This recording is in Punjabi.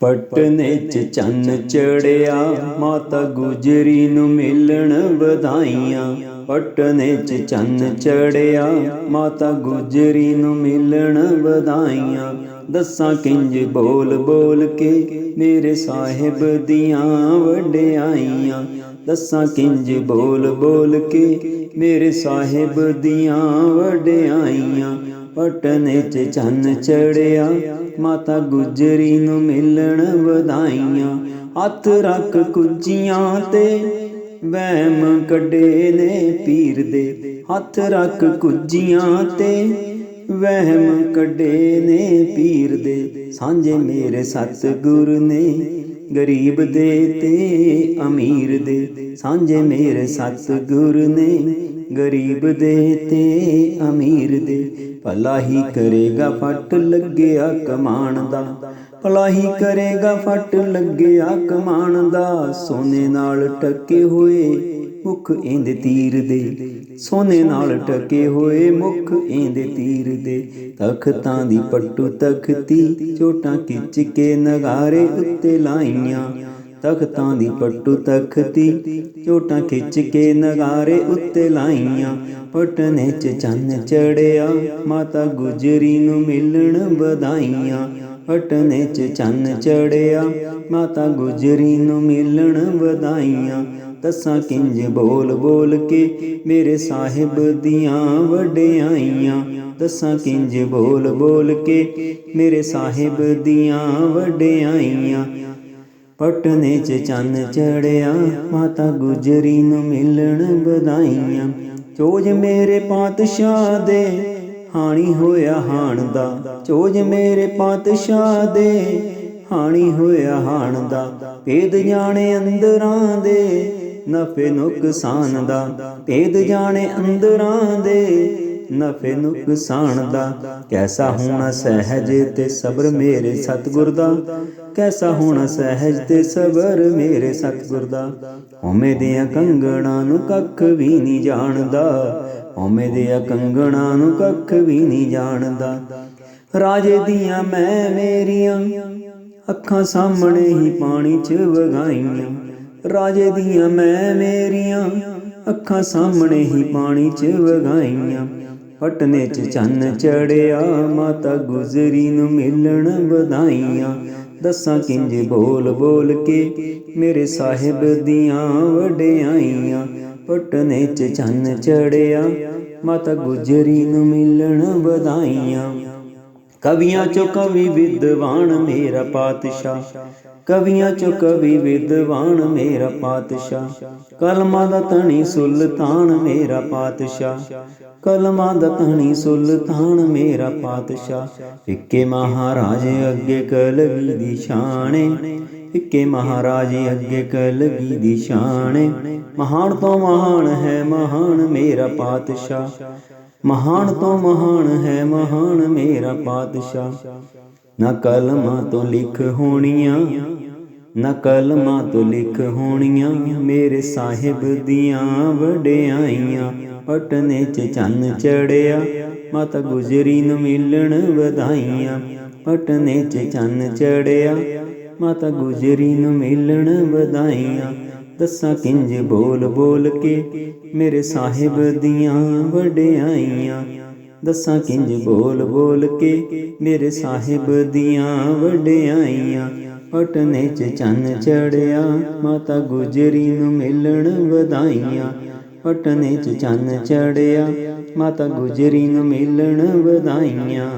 ਪਟਨੇ ਚ ਚੰਨ ਚੜਿਆ, ਮਾਤਾ ਗੁਜਰੀ ਨੂੰ ਮਿਲਣ ਵਧਾਈਆਂ। ਪਟਨੇ ਚ ਚੰਨ ਚੜਿਆ, ਮਾਤਾ ਗੁਜਰੀ ਨੂੰ ਮਿਲਣ ਵਧਾਈਆਂ। ਦੱਸਾਂ ਕਿੰਜ ਬੋਲ ਬੋਲ ਕੇ ਮੇਰੇ ਸਾਹਿਬ ਦੀਆਂ ਵਡਿਆਈਆਂ। ਦੱਸਾਂ ਕਿੰਜ ਬੋਲ ਬੋਲ ਕੇ ਮੇਰੇ ਸਾਹਿਬ ਦੀਆਂ ਵਡਿਆਈਆਂ। ਪਟਨੇ ਚ ਚੰਨ ਚੜਿਆ, ਮਾਤਾ ਗੁਜਰੀ ਨੂੰ ਮਿਲਣ ਵਧਾਈਆਂ। ਹੱਥ ਰੱਖ ਕੁੱਜੀਆਂ ਤੇ ਵਹਿਮ ਕੱਢੇ ਨੇ ਪੀਰ ਦੇ। ਹੱਥ ਰੱਖ ਕੁੱਜੀਆਂ ਤੇ ਵਹਿਮ ਕੱਢੇ ਨੇ ਪੀਰ ਦੇ। ਸਾਂਝੇ ਮੇਰੇ ਸਤਿਗੁਰ ਨੇ ਗਰੀਬ ਦੇ ਤੇ ਅਮੀਰ ਦੇ। ਸਾਂਝੇ ਮੇਰੇ ਸਤਿਗੁਰ ਨੇ ਗਰੀਬ ਦੇ ਤੇ ਅਮੀਰ ਦੇ। ਭਲਾ ਹੀ ਕਰੇਗਾ ਫੱਟ ਲੱਗਿਆ ਕਮਾਣ ਦਾ। ਭਲਾ ਹੀ ਕਰੇਗਾ ਫੱਟ ਲੱਗਿਆ ਕਮਾਣ ਦਾ। ਸੋਨੇ ਨਾਲ ਟਕੇ ਹੋਏ ਮੁਖ ਇੰਦ ਤੀਰ ਦੇ। ਸੋਨੇ ਨਾਲ ਟਕੇ ਹੋਏ ਮੁਖ ਇੰਦ ਤੀਰ ਦੇ। ਤਖਤਾਂ ਦੀ ਪੱਟੂ ਤਖਤੀ ਝੋਟਾਂ ਖਿੱਚ ਕੇ ਨਗਾਰੇ ਉੱਤੇ ਲਾਈਆਂ। ਤਖਤਾਂ ਦੀ ਪੱਟੂ ਤਖਤੀ ਝੋਟਾਂ ਖਿੱਚ ਕੇ ਨਗਾਰੇ ਉੱਤੇ ਲਾਈਆਂ। ਪਟਨੇ ਚ ਚੰਨ ਚੜਿਆ, ਮਾਤਾ ਗੁਜਰੀ ਨੂੰ ਮਿਲਣ ਵਧਾਈਆਂ। ਪਟਨੇ ਚ ਚੰਨ ਚੜਿਆ, ਮਾਤਾ ਗੁਜਰੀ ਨੂੰ ਮਿਲਣ ਵਧਾਈਆਂ। ਦੱਸਾਂ ਕਿੰਜ ਬੋਲ ਬੋਲ ਕੇ ਮੇਰੇ ਸਾਹਿਬ ਦੀਆਂ ਵਡਿਆਈਆਂ। ਦੱਸਾਂ ਕਿੰਜ ਬੋਲ ਬੋਲ ਕੇ ਮੇਰੇ ਸਾਹਿਬ ਦੀਆਂ ਵਡਿਆਈਆਂ। ਪਟਨੇ ਚ ਚੰਨ ਚੜਿਆ, ਮਾਤਾ ਗੁਜਰੀ ਨੂੰ ਮਿਲਣ ਵਧਾਈਆਂ। ਚੋਜ ਮੇਰੇ ਪਾਤਸ਼ਾਹ ਦੇ ਹਾਣੀ ਹੋਇਆ ਹਾਣ ਦਾ। ਚੋਜ ਮੇਰੇ ਪਾਤਸ਼ਾਹ ਦੇ। ਹਾਣੀ ਹੋਇਆ ਹਾਣ ਦਾ। ਭੇਦ ਜਾਣੇ ਅੰਦਰਾਂ ਦੇ। ਨਫੇ ਨੁਕਸਾਨ ਦਾ। ਭੇਦ ਜਾਣੇ ਅੰਦਰਾਂ ਦੇ। ਨਫੇ ਨੁਕਸਾਨ ਦਾ। ਕੈਸਾ ਹੋਣਾ ਸਹਿਜ ਤੇ ਸਬਰ ਮੇਰੇ ਸਤਿਗੁਰ ਦਾ। ਕੈਸਾ ਹੋਣਾ ਸਹਿਜ ਤੇ ਸਬਰ ਮੇਰੇ ਸਤਿਗੁਰ ਦਾ। ਹਉਮੈ ਦੀਆਂ ਕੰਗਣਾ ਨੂੰ ਕੱਖ ਵੀ ਨਹੀਂ ਜਾਣਦਾ। ਹਉਮੈ ਦੀਆਂ ਕੰਗਣਾ ਨੂੰ ਕੱਖ ਵੀ ਨਹੀਂ ਜਾਣਦਾ। ਰਾਜੇ ਦੀਆਂ ਮੈਂ ਮੇਰੀਆਂ ਅੱਖਾਂ ਸਾਹਮਣੇ ਹੀ ਪਾਣੀ 'ਚ ਵਗਾਈਆਂ। ਰਾਜੇ ਦੀਆਂ ਮੈਂ ਮੇਰੀਆਂ ਅੱਖਾਂ ਸਾਹਮਣੇ ਹੀ ਪਾਣੀ 'ਚ ਵਗਾਈਆਂ। ਪਟਨੇ 'ਚ ਚੰਨ ਚੜਿਆ, ਮਾਤਾ ਗੁਜਰੀ ਨੂੰ ਮਿਲਣ ਵਧਾਈਆਂ। ਦੱਸਾਂ ਕਿੰਜ ਬੋਲ ਬੋਲ ਕੇ ਮੇਰੇ ਸਾਹਿਬ ਦੀਆਂ ਵਡਿਆਈਆਂ। ਪਟਨੇ 'ਚ ਚੰਨ ਚੜਿਆ, ਮਾਤਾ ਗੁਜਰੀ ਨੂੰ ਮਿਲਣ ਵਧਾਈਆਂ। ਕਵੀਆਂ ਚੋਂ ਕਵੀ ਵਿਦਵਾਨ ਮੇਰਾ ਪਾਤਸ਼ਾਹ, ਕਵੀਆਂ ਚੋਂ ਕਵੀ ਵਿਦਵਾਨ ਮੇਰਾ ਪਾਤਸ਼ਾਹ। ਕਲਮਾਂ ਦਾ ਧਣੀ ਸੁਲਤਾਨ ਮੇਰਾ ਪਾਤਸ਼ਾਹ, ਕਲਮਾਂ ਦਾ ਧਣੀ ਸੁਲਤਾਨ ਮੇਰਾ ਪਾਤਸ਼ਾਹ। ਇੱਕੇ ਮਹਾਰਾਜ ਅੱਗੇ ਕਲਗੀ ਦੀ ਸ਼ਾਨੇ ਇੱਕੇ ਮਹਾਰਾਜ ਅੱਗੇ ਕਲਗੀ ਦੀ ਸ਼ਾਨ ਮਹਾਨ ਤੋਂ ਮਹਾਨ ਹੈ ਮਹਾਨ ਮੇਰਾ ਪਾਤਸ਼ਾਹ। ਮਹਾਨ ਤੋਂ ਮਹਾਨ ਹੈ ਮਹਾਨ ਮੇਰਾ ਪਾਤਸ਼ਾਹ। ਨਾ ਕਲਮਾਂ ਤੋਂ ਲਿਖ ਹੋਣੀਆਂ, ਨਾ ਕਲਮਾਂ ਤੋਂ ਲਿਖ ਹੋਣੀਆਂ, ਮੇਰੇ ਸਾਹਿਬ ਦੀਆਂ ਵਡਿਆਈਆਂ ਪਟਨੇ ਚ ਚੰਨ ਚੜਿਆ, ਮਾਤਾ ਗੁਜਰੀ ਨੂੰ ਮਿਲਣ ਵਧਾਈਆਂ, ਪਟਨੇ ਚ ਚੰਨ ਚੜਿਆ ਮਾਤਾ ਗੁਜਰੀ ਨੂੰ ਮਿਲਣ ਵਧਾਈਆਂ। ਦੱਸਾਂ ਕਿੰਜ ਬੋਲ ਬੋਲ ਕੇ ਮੇਰੇ ਸਾਹਿਬ ਦੀਆਂ ਵਡਿਆਈਆਂ। ਦੱਸਾਂ ਕਿੰਜ ਬੋਲ ਬੋਲ ਕੇ ਮੇਰੇ ਸਾਹਿਬ ਦੀਆਂ ਵਡਿਆਈਆਂ। ਪਟਨੇ ਚ ਚੰਨ ਚੜਿਆ, ਮਾਤਾ ਗੁਜਰੀ ਨੂੰ ਮਿਲਣ ਵਧਾਈਆਂ। ਪਟਨੇ ਚ ਚੰਨ ਚੜਿਆ, ਮਾਤਾ ਗੁਜਰੀ ਨੂੰ ਮਿਲਣ ਵਧਾਈਆਂ।